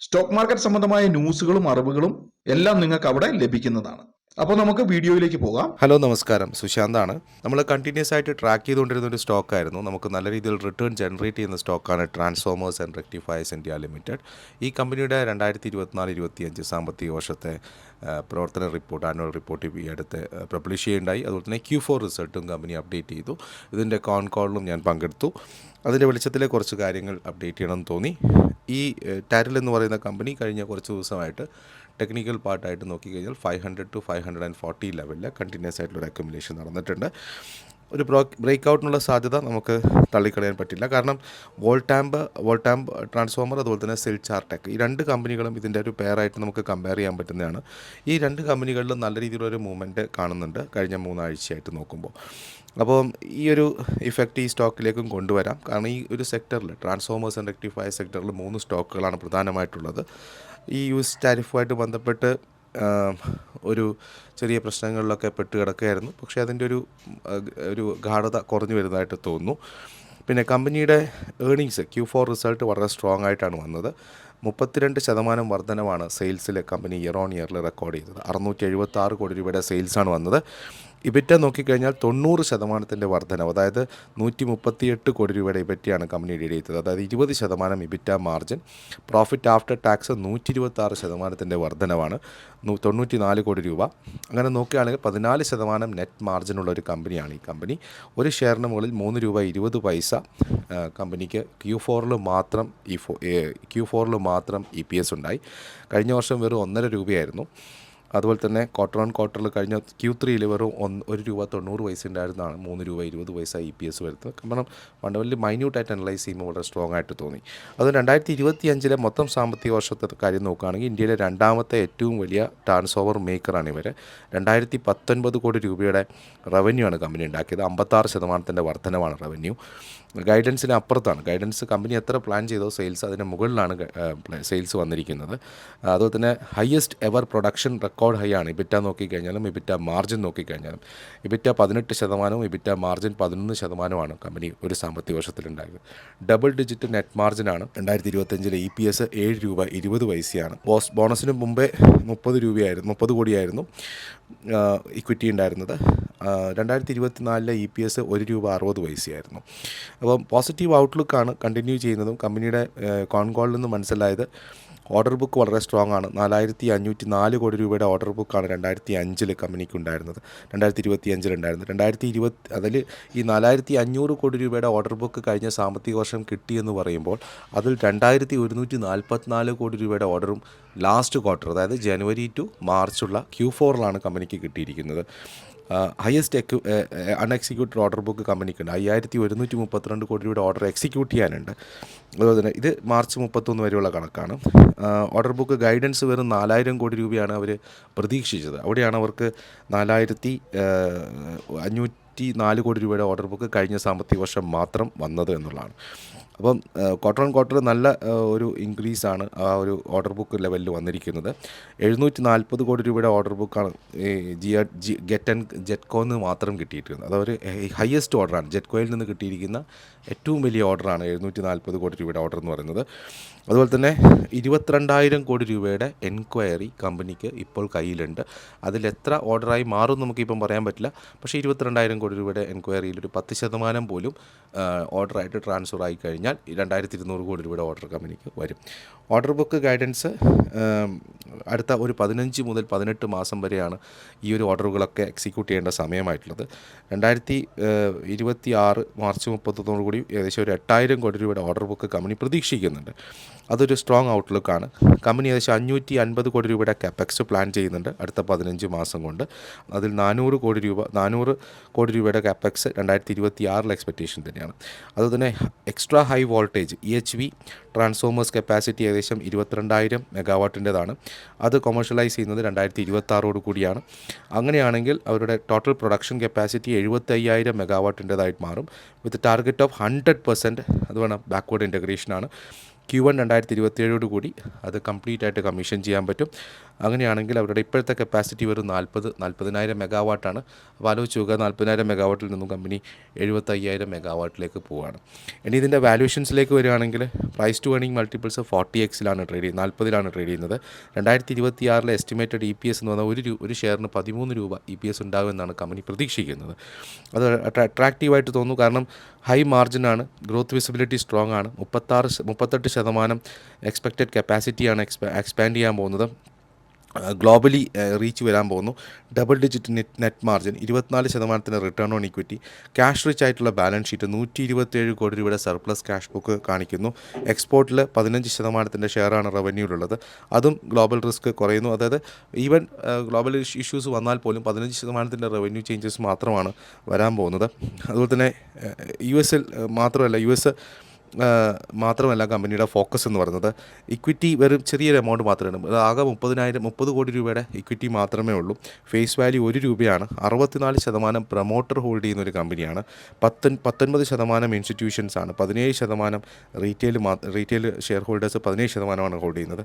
Stock market സംബന്ധമായ ന്യൂസുകളും അറിവുകളും എല്ലാം നിങ്ങൾക്ക് അവിടെ ലഭിക്കുന്നതാണ്. അപ്പോൾ നമുക്ക് വീഡിയോയിലേക്ക് പോകാം. ഹലോ നമസ്കാരം. സുശാന്താണ്. നമ്മൾ കണ്ടിന്യൂസ് ആയിട്ട് ട്രാക്ക് ചെയ്തുകൊണ്ടിരുന്ന ഒരു സ്റ്റോക്ക് ആയിരുന്നു. നമുക്ക് നല്ല രീതിയിൽ റിട്ടേൺ ജനറേറ്റ് ചെയ്യുന്ന സ്റ്റോക്കാണ് transformers and rectifiers India limited ഈ കമ്പനിയുടെ രണ്ടായിരത്തി ഇരുപത്തിനാല് ഇരുപത്തിയഞ്ച് സാമ്പത്തിക വർഷത്തെ പ്രവർത്തന റിപ്പോർട്ട് ആനുവൽ റിപ്പോർട്ട് ഈ അടുത്ത് പബ്ലിഷ് ചെയ്യുണ്ടായി അതുപോലെ തന്നെ ക്യൂ ഫോർ റിസൾട്ടും കമ്പനി അപ്ഡേറ്റ് ചെയ്തു. ഇതിന്റെ കോൺ കോളിലും ഞാൻ പങ്കെടുത്തു. അതിന്റെ വെളിച്ചത്തിലെ കുറച്ച് കാര്യങ്ങൾ അപ്ഡേറ്റ് ചെയ്യണമെന്ന് തോന്നി. ഈ ടാരിൽ എന്ന് പറയുന്ന കമ്പനി കഴിഞ്ഞ കുറച്ച് ദിവസമായിട്ട് ടെക്നിക്കൽ പാർട്ടായിട്ട് നോക്കിക്കഴിഞ്ഞാൽ five hundred to five hundred and forty ലെവലിൽ കണ്ടിന്യൂസ് ആയിട്ടുള്ള ഒരു അക്യുമുലേഷൻ നടന്നിട്ടുണ്ട്. ഒരു ബ്രോ ബ്രേക്ക് ഔട്ടിനുള്ള സാധ്യത നമുക്ക് തള്ളിക്കളയാൻ പറ്റില്ല. കാരണം വോൾട്ടാമ്പ് വോൾട്ടാമ്പ് ട്രാൻസ്ഫോമർ അതുപോലെ തന്നെ സെൽ ചാർട്ടെക് ഈ രണ്ട് കമ്പനികളും ഇതിന്റെ ഒരു പെയറായിട്ട് നമുക്ക് കമ്പയർ ചെയ്യാൻ പറ്റുന്നതാണ്. ഈ രണ്ട് കമ്പനികളിലും നല്ല രീതിയിലുള്ള ഒരു മൂവ്മെന്റ് കാണുന്നുണ്ട് കഴിഞ്ഞ മൂന്നാഴ്ചയായിട്ട് നോക്കുമ്പോൾ. അപ്പോൾ ഈ ഒരു ഇഫക്റ്റ് ഈ സ്റ്റോക്കിലേക്കും കൊണ്ടുവരാം. കാരണം ഈ ഒരു സെക്ടറിൽ ട്രാൻസ്ഫോമേഴ്സ് ആൻഡ് റെക്ടിഫയർ സെക്ടറിൽ മൂന്ന് സ്റ്റോക്കുകളാണ് പ്രധാനമായിട്ടുള്ളത്. ഈ യു എസ് ടാരിഫുമായിട്ട് ബന്ധപ്പെട്ട് ഒരു ചെറിയ പ്രശ്നങ്ങളിലൊക്കെ പെട്ട് കിടക്കുകയായിരുന്നു. പക്ഷേ അതിന്റെ ഒരു ഒരു ഗാഠത കുറഞ്ഞു വരുന്നതായിട്ട് തോന്നുന്നു. പിന്നെ കമ്പനിയുടെ ഏണിങ്സ് ക്യൂ ഫോർ റിസൾട്ട് വളരെ സ്ട്രോങ് ആയിട്ടാണ് വന്നത്. മുപ്പത്തിരണ്ട് ശതമാനം വർധനമാണ് സെയിൽസിൽ കമ്പനി ഇയർ ഓൺ ഇയറിൽ റെക്കോർഡ് ചെയ്തത്. അറുന്നൂറ്റി എഴുപത്തി ആറ് കോടി രൂപയുടെ സെയിൽസാണ് വന്നത്. ഇബിറ്റ നോക്കിക്കഴിഞ്ഞാൽ തൊണ്ണൂറ് ശതമാനത്തിന്റെ വർധനവ് അതായത് നൂറ്റി മുപ്പത്തിയെട്ട് കോടി രൂപയുടെ ഇബറ്റിയാണ് കമ്പനി ഡീൽ ചെയ്തത് അതായത് ഇരുപത് ശതമാനം EBITDA margin profit after tax നൂറ്റി ഇരുപത്തി ആറ് ശതമാനത്തിന്റെ വർധനവാണ് തൊണ്ണൂറ്റി നാല് കോടി രൂപ. അങ്ങനെ നോക്കുകയാണെങ്കിൽ പതിനാല് ശതമാനം നെറ്റ് മാർജിനുള്ള ഒരു കമ്പനിയാണ് ഈ കമ്പനി. ഒരു ഷെയറിന് മുകളിൽ മൂന്ന് രൂപ ഇരുപത് പൈസ കമ്പനിക്ക് ക്യൂ ഫോറിൽ മാത്രം ഈ ഫോ ക്യൂ ഫോറിൽ മാത്രം ഇ പി എസ് ഉണ്ടായി. കഴിഞ്ഞ വർഷം വെറും ഒന്നര രൂപയായിരുന്നു. അതുപോലെ തന്നെ ക്വാർട്ടർ ഓൺ ക്വാർട്ടറിൽ കഴിഞ്ഞ ക്യൂ ത്രീയിൽ വെറും ഒന്ന് ഒരു രൂപ തൊണ്ണൂറ് പൈസ ഉണ്ടായിരുന്നതാണ് മൂന്ന് രൂപ ഇരുപത് പൈസ ഇ പി എസ് വരുന്നത്. കാരണം ഫണ്ടമെന്റലി മൈന്യൂട്ടായിട്ട് അനലൈസ് ചെയ്യുമ്പോൾ വളരെ സ്ട്രോങ് ആയിട്ട് തോന്നി. അത് രണ്ടായിരത്തി ഇരുപത്തി അഞ്ചിലെ മൊത്തം സാമ്പത്തിക വർഷത്തെ കാര്യം നോക്കുകയാണെങ്കിൽ ഇന്ത്യയിലെ രണ്ടാമത്തെ ഏറ്റവും വലിയ ട്രാൻസ് ഓവർ മേക്കറാണ് ഇവർ രണ്ടായിരത്തി പത്തൊൻപത് കോടി രൂപയുടെ റവന്യൂ ആണ് കമ്പനി ഉണ്ടാക്കിയത് അമ്പത്താറ് ശതമാനത്തിന്റെ വർധനമാണ് റവന്യൂ ഗൈഡൻസിന് അപ്പുറത്താണ് ഗൈഡൻസ് കമ്പനി എത്ര പ്ലാൻ ചെയ്തോ സെയിൽസ് അതിന് മുകളിലാണ് സെയിൽസ് വന്നിരിക്കുന്നത്. അതുപോലെ തന്നെ highest ever production record high ആണ്. EBITDA നോക്കിക്കഴിഞ്ഞാലും ഇബിറ്റ margin നോക്കിക്കഴിഞ്ഞാലും. ഇബിറ്റ പതിനെട്ട് ശതമാനവും ഇബിറ്റ മാർജിൻ പതിനൊന്ന് ശതമാനമാണ് കമ്പനി ഒരു സാമ്പത്തിക വർഷത്തിലുണ്ടായത് ഡബിൾ ഡിജിറ്റ് നെറ്റ് മാർജിനാണ് രണ്ടായിരത്തി ഇരുപത്തഞ്ചിലെ ഇ പി എസ് ഏഴ് രൂപ ഇരുപത് പൈസയാണ്. ബോസ് ബോണസിന് മുമ്പേ മുപ്പത് രൂപയായിരുന്നു മുപ്പത് കോടിയായിരുന്നു ഇക്വിറ്റി ഉണ്ടായിരുന്നത്. രണ്ടായിരത്തി ഇരുപത്തിനാലിലെ ഇ പി എസ് ഒരു രൂപ അറുപത് പൈസയായിരുന്നു. അപ്പം പോസിറ്റീവ് ഔട്ട്ലുക്കാണ് കണ്ടിന്യൂ ചെയ്യുന്നതും കമ്പനിയുടെ കോൺകോളിൽ നിന്ന് മനസ്സിലായത് ഓർഡർ ബുക്ക് വളരെ സ്ട്രോങ് ആണ്. നാലായിരത്തി അഞ്ഞൂറ്റി നാല് കോടി രൂപയുടെ ഓർഡർ ബുക്കാണ് രണ്ടായിരത്തി അഞ്ചിൽ കമ്പനിക്ക് ഉണ്ടായിരുന്നത് രണ്ടായിരത്തി ഇരുപത്തി അഞ്ചിലുണ്ടായിരുന്നത് രണ്ടായിരത്തി ഇരുപത്തി അതിൽ ഈ നാലായിരത്തി അഞ്ഞൂറ് കോടി രൂപയുടെ ഓർഡർ ബുക്ക് കഴിഞ്ഞ സാമ്പത്തിക വർഷം കിട്ടിയെന്ന് പറയുമ്പോൾ അതിൽ രണ്ടായിരത്തി ഒരുന്നൂറ്റി നാൽപ്പത്തിനാല് കോടി രൂപയുടെ ഓർഡറും ലാസ്റ്റ് ക്വാർട്ടർ അതായത് ജനുവരി ടു മാർച്ചുള്ള ക്യൂ ഫോറിലാണ് കമ്പനിക്ക് കിട്ടിയിരിക്കുന്നത്. ഹയസ്റ്റ് എക്യു അൺഎക്സിക്യൂട്ടഡ് ഓർഡർ ബുക്ക് കമ്പനിക്കുണ്ട് അയ്യായിരത്തി ഒരുന്നൂറ്റി മുപ്പത്തിരണ്ട് കോടി രൂപയുടെ ഓർഡർ എക്സിക്യൂട്ട് ചെയ്യാനുണ്ട്. അതുപോലെ തന്നെ ഇത് മാർച്ച് മുപ്പത്തൊന്ന് വരെയുള്ള കണക്കാണ്. ഓർഡർ ബുക്ക് ഗൈഡൻസ് വെറും നാലായിരം കോടി രൂപയാണ് അവർ പ്രതീക്ഷിച്ചത്. അവിടെയാണ് അവർക്ക് നാലായിരത്തി അഞ്ഞൂറ്റി നാല് കോടി രൂപയുടെ ഓർഡർ ബുക്ക് കഴിഞ്ഞ സാമ്പത്തിക വർഷം മാത്രം വന്നത് എന്നുള്ളതാണ്. അപ്പം ക്വാർട്ടർ ഓൺ ക്വാർട്ടർ നല്ല ഒരു ഇൻക്രീസ് ആണ് ആ ഒരു ഓർഡർ ബുക്ക് ലെവലിൽ വന്നിരിക്കുന്നത്. എഴുന്നൂറ്റി നാൽപ്പത് കോടി രൂപയുടെ ഓർഡർ ബുക്കാണ് ജിയ ജി ഗെറ്റ് ആൻഡ് ജെറ്റ്കോന്ന് മാത്രം കിട്ടിയിരിക്കുന്നത് അതൊരു ഹയസ്റ്റ് ഓർഡറാണ് ജെറ്റ്കോയിൽ നിന്ന് കിട്ടിയിരിക്കുന്ന ഏറ്റവും വലിയ ഓർഡറാണ് എഴുന്നൂറ്റി നാൽപ്പത് കോടി രൂപയുടെ ഓർഡർ എന്ന് പറയുന്നത്. അതുപോലെ തന്നെ ഇരുപത്തിരണ്ടായിരം കോടി രൂപയുടെ എൻക്വയറി കമ്പനിക്ക് ഇപ്പോൾ കയ്യിലുണ്ട്. അതിലെത്ര ഓർഡറായി മാറും നമുക്കിപ്പം പറയാൻ പറ്റില്ല. പക്ഷേ ഇരുപത്തിരണ്ടായിരം കോടി രൂപയുടെ എൻക്വയറിയിൽ ഒരു പത്ത് ശതമാനം പോലും ഓർഡറായിട്ട് ട്രാൻസ്ഫർ ആയി കഴിഞ്ഞാൽ കഴിഞ്ഞാൽ രണ്ടായിരത്തി ഇരുന്നൂറ് കോടി രൂപയുടെ ഓർഡർ കമ്പനിക്ക് വരും. ഓർഡർ ബുക്ക് ഗൈഡൻസ് അടുത്ത ഒരു പതിനഞ്ച് മുതൽ പതിനെട്ട് മാസം വരെയാണ് ഈ ഒരു ഓർഡറുകളൊക്കെ എക്സിക്യൂട്ട് ചെയ്യേണ്ട സമയമായിട്ടുള്ളത്. രണ്ടായിരത്തി ഇരുപത്തി ആറ് മാർച്ച് മുപ്പത്തൊന്നോട് കൂടി ഏകദേശം ഒരു എട്ടായിരം കോടി രൂപയുടെ ഓർഡർ ബുക്ക് കമ്പനി പ്രതീക്ഷിക്കുന്നുണ്ട്. അതൊരു സ്ട്രോങ് ഔട്ട്ലുക്കാണ് കമ്പനി ഏകദേശം അഞ്ഞൂറ്റി അൻപത് കോടി രൂപയുടെ കെപ്പക്സ് പ്ലാൻ ചെയ്യുന്നുണ്ട് അടുത്ത പതിനഞ്ച് മാസം കൊണ്ട്. അതിൽ നാനൂറ് കോടി രൂപ നാനൂറ് കോടി രൂപയുടെ കെപ്പക്സ് രണ്ടായിരത്തി ഇരുപത്തി ആറിലെ എക്സ്പെക്റ്റേഷൻ തന്നെയാണ്. അതുതന്നെ extra high voltage E H V transformers capacity ഏകദേശം ഇരുപത്തിരണ്ടായിരം മെഗാവാട്ടിന്റെതാണ് അത് കൊമേഴ്ഷ്യലൈസ് ചെയ്യുന്നത് രണ്ടായിരത്തി ഇരുപത്തി കൂടിയാണ്. അങ്ങനെയാണെങ്കിൽ അവരുടെ ടോട്ടൽ പ്രൊഡക്ഷൻ കപ്പാസിറ്റി എഴുപത്തി അയ്യായിരം മെഗാവാട്ടിന്റെതായിട്ട് മാറും. With target of hundred percent അത് വേണം ബാക്ക്വേർഡ് ഇന്റഗ്രേഷനാണ് ക്യു വൺ രണ്ടായിരത്തി ഇരുപത്തിയേഴോട് കൂടി അത് കംപ്ലീറ്റ് ആയിട്ട് കമ്മീഷൻ ചെയ്യാൻ പറ്റും. അങ്ങനെയാണെങ്കിൽ അവരുടെ ഇപ്പോഴത്തെ കപ്പാസിറ്റി വെറും നാൽപ്പത് നാൽപ്പതിനായിരം മെഗാവാട്ടാണ് അപ്പോൾ ആലോചിച്ച് നോക്കുക നാൽപ്പതിനായിരം മെഗാവാട്ടിൽ നിന്നും കമ്പനി എഴുപത്തയ്യായിരം മെഗാവാട്ടിലേക്ക് പോവുകയാണ്. ഇനി ഇതിന്റെ വാല്യൂഷൻസിലേക്ക് വരികയാണെങ്കിൽ price to earning multiples forty എക്സിലാണ് trade ചെയ്യുന്നത് നാൽപ്പതിലാണ് ട്രേഡ് ചെയ്യുന്നത്. രണ്ടായിരത്തി ഇരുപത്തി ആറിലെ എസ്റ്റിമേറ്റഡ് ഇ പി എസ് എന്ന് പറഞ്ഞാൽ ഒരു ഒരു ഷെയറിന് പതിമൂന്ന് രൂപ ഇ പി എസ് ഉണ്ടാകുമെന്നാണ് കമ്പനി പ്രതീക്ഷിക്കുന്നത്. അത് അട്രാക്റ്റീവായിട്ട് തോന്നുന്നു. കാരണം ഹൈ മാർജിനാണ് ഗ്രോത്ത് വിസിബിലിറ്റി സ്ട്രോങ് ആണ്. മുപ്പത്താറ് മുപ്പത്തെട്ട് ശതമാനം എക്സ്പെക്റ്റഡ് കപ്പാസിറ്റിയാണ് എക്സ്പാ എക്സ്പാൻഡ് ചെയ്യാൻ പോകുന്നത്. ഗ്ലോബലി റീച്ച് വരാൻ പോകുന്നു. Double digit net net margin ഇരുപത്തിനാല് ശതമാനത്തിന് return on equity cash rich ആയിട്ടുള്ള ബാലൻസ് ഷീറ്റ് നൂറ്റി ഇരുപത്തേഴ് കോടി രൂപയുടെ സർപ്ലസ് ക്യാഷ് ബുക്ക് കാണിക്കുന്നു. എക്സ്പോർട്ടിൽ പതിനഞ്ച് ശതമാനത്തിന്റെ ഷെയറാണ് റവന്യൂലുള്ളത് അതും ഗ്ലോബൽ റിസ്ക് കുറയുന്നു. അതായത് ഈവൻ ഗ്ലോബൽ ഇഷ്യൂസ് വന്നാൽ പോലും പതിനഞ്ച് ശതമാനത്തിന്റെ റവന്യൂ ചേഞ്ചസ് മാത്രമാണ് വരാൻ പോകുന്നത്. അതുപോലെ തന്നെ യു എസിൽ മാത്രമല്ല യു എസ് മാത്രമല്ല കമ്പനിയുടെ ഫോക്കസ് എന്ന് പറയുന്നത് ഇക്വിറ്റി വെറും ചെറിയൊരു എമൗണ്ട് മാത്രമാണ് ആകെ മുപ്പതിനായിരം മുപ്പത് കോടി രൂപയുടെ ഇക്വിറ്റി മാത്രമേ ഉള്ളൂ. ഫേസ് വാല്യൂ ഒരു രൂപയാണ്. അറുപത്തിനാല് ശതമാനം പ്രൊമോട്ടർ ഹോൾഡ് ചെയ്യുന്ന ഒരു കമ്പനിയാണ്. പത്തൊൻ പത്തൊൻപത് ശതമാനം ഇൻസ്റ്റിറ്റ്യൂഷൻസ് ആണ്. പതിനേഴ് ശതമാനം റീറ്റെയിൽ മാ റീറ്റെയിൽ ഷെയർ ഹോൾഡേഴ്സ് പതിനേഴ് ശതമാനമാണ് ഹോൾഡ് ചെയ്യുന്നത്.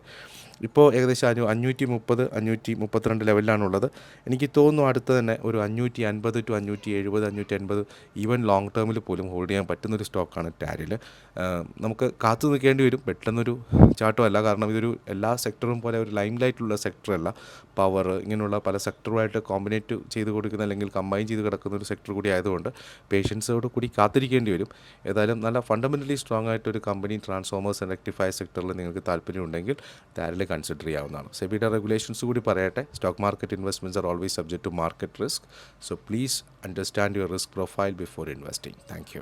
ഇപ്പോൾ ഏകദേശം അഞ്ഞൂ അഞ്ഞൂറ്റി മുപ്പത് അഞ്ഞൂറ്റി മുപ്പത്തിരണ്ട് ലെവലിലാണുള്ളത് എനിക്ക് തോന്നുന്നു അടുത്ത് തന്നെ ഒരു അഞ്ഞൂറ്റി അൻപത് ടു അഞ്ഞൂറ്റി എഴുപത് അഞ്ഞൂറ്റി അൻപത് ഈവൻ ലോങ് ടേമിൽ പോലും ഹോൾഡ് ചെയ്യാൻ പറ്റുന്നൊരു സ്റ്റോക്കാണ് ടാരിൽ നമുക്ക് കാത്തു നിൽക്കേണ്ടി വരും. പെട്ടെന്നൊരു ചാട്ടമല്ല. കാരണം ഇതൊരു എല്ലാ സെക്ടറും പോലെ ഒരു ലൈം ലൈറ്റിലുള്ള സെക്ടറല്ല പവർ ഇങ്ങനെയുള്ള പല സെക്ടറുമായിട്ട് കോമ്പിനേറ്റ് ചെയ്ത് കൊടുക്കുന്ന അല്ലെങ്കിൽ കമ്പൈൻ ചെയ്ത് കിടക്കുന്ന ഒരു സെക്ടർ കൂടി ആയതുകൊണ്ട് പേഷ്യൻസോട് കൂടി കാത്തിരിക്കേണ്ടി വരും. ഏതായാലും നല്ല ഫണ്ടമെന്റലി സ്ട്രോങ് ആയിട്ടൊരു കമ്പനി ട്രാൻസ്ഫോമേഴ്സ് ഇലക്ട്രിഫൈ സെക്ടറിൽ നിങ്ങൾക്ക് താല്പര്യമുണ്ടെങ്കിൽ ടാരിൽ കൺസിഡർ ചെയ്യാവുന്നതാണ്. സെബിയുടെ റെഗുലേഷൻസ് കൂടി പറയട്ടെ. Stock market investments are always subject to market risk so please understand your risk profile before investing thank you